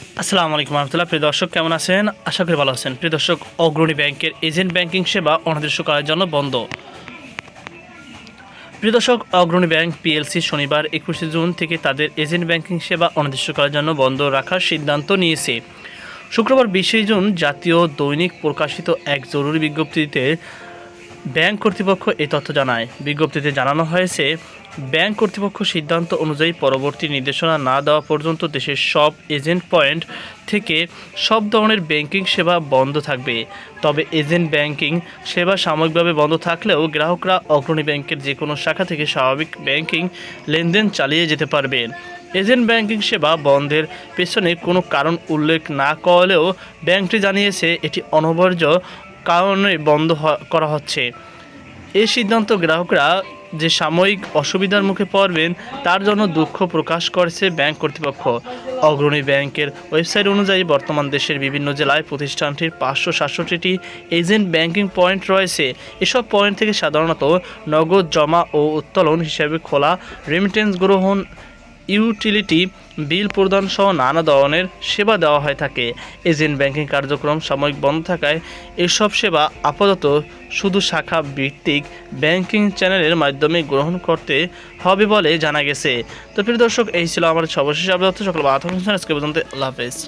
আসসালামু আলাইকুম রহমতুল্লাহ। প্রিয় দর্শক, কেমন আছেন? আশা করি ভালো আছেন। প্রিয় দর্শক, অগ্রণী ব্যাংকের এজেন্ট ব্যাংকিং সেবা অনির্দিষ্টকালের জন্য বন্ধ। প্রিয় দর্শক, অগ্রণী ব্যাংক পিএলসি শনিবার একুশে জুন থেকে তাদের এজেন্ট ব্যাংকিং সেবা অনির্দিষ্টকালের জন্য বন্ধ রাখার সিদ্ধান্ত নিয়েছে। শুক্রবার বিশে জুন জাতীয় দৈনিক প্রকাশিত এক জরুরি বিজ্ঞপ্তিতে ব্যাংক কর্তৃপক্ষ এই তথ্য জানায়। বিজ্ঞপ্তিতে জানানো হয়েছে, ব্যাংক কর্তৃপক্ষ সিদ্ধান্ত অনুযায়ী পরবর্তী নির্দেশনা না দেওয়া পর্যন্ত দেশের সব এজেন্ট পয়েন্ট থেকে সব ধরনের ব্যাংকিং সেবা বন্ধ থাকবে। তবে এজেন্ট ব্যাংকিং সেবা সাময়িকভাবে বন্ধ থাকলেও গ্রাহকরা অগ্রণী ব্যাংকের যে কোনো শাখা থেকে স্বাভাবিক ব্যাংকিং লেনদেন চালিয়ে যেতে পারবেন এজেন্ট ব্যাংকিং সেবা বন্ধের পেছনে কোনো কারণ উল্লেখ না করলেও ব্যাংকটি জানিয়েছে, এটি অনিবার্য কারণে বন্ধ করা হচ্ছে। এই সিদ্ধান্ত গ্রাহকরা যে সাময়িক অসুবিধার মুখে পড়বেন, তার জন্য দুঃখ প্রকাশ করেছে ব্যাংক কর্তৃপক্ষ। অগ্রণী ব্যাংকের ওয়েবসাইট অনুযায়ী বর্তমান দেশের বিভিন্ন জেলায় প্রতিষ্ঠানটির পাঁচশো সাতষট্টিটি এজেন্ট ব্যাংকিং পয়েন্ট রয়েছে। এসব পয়েন্ট থেকে সাধারণত নগদ জমা ও উত্তোলন হিসাবে খোলা রেমিটেন্স গ্রহণ ইউটিলিটি, বিল প্রদান সহ নানা ধরনের সেবা দেওয়া হয়ে থাকে। এজেন্ট ব্যাংকিং কার্যক্রম সাময়িক বন্ধ থাকায় এসব সেবা আপাতত শুধু শাখা ভিত্তিক ব্যাংকিং চ্যানেলের মাধ্যমে গ্রহণ করতে হবে বলে জানা গেছে। তো প্রিয় দর্শক, এই ছিল আমার সর্বশেষ আপাতত সকল আল্লাহ হাফেজ।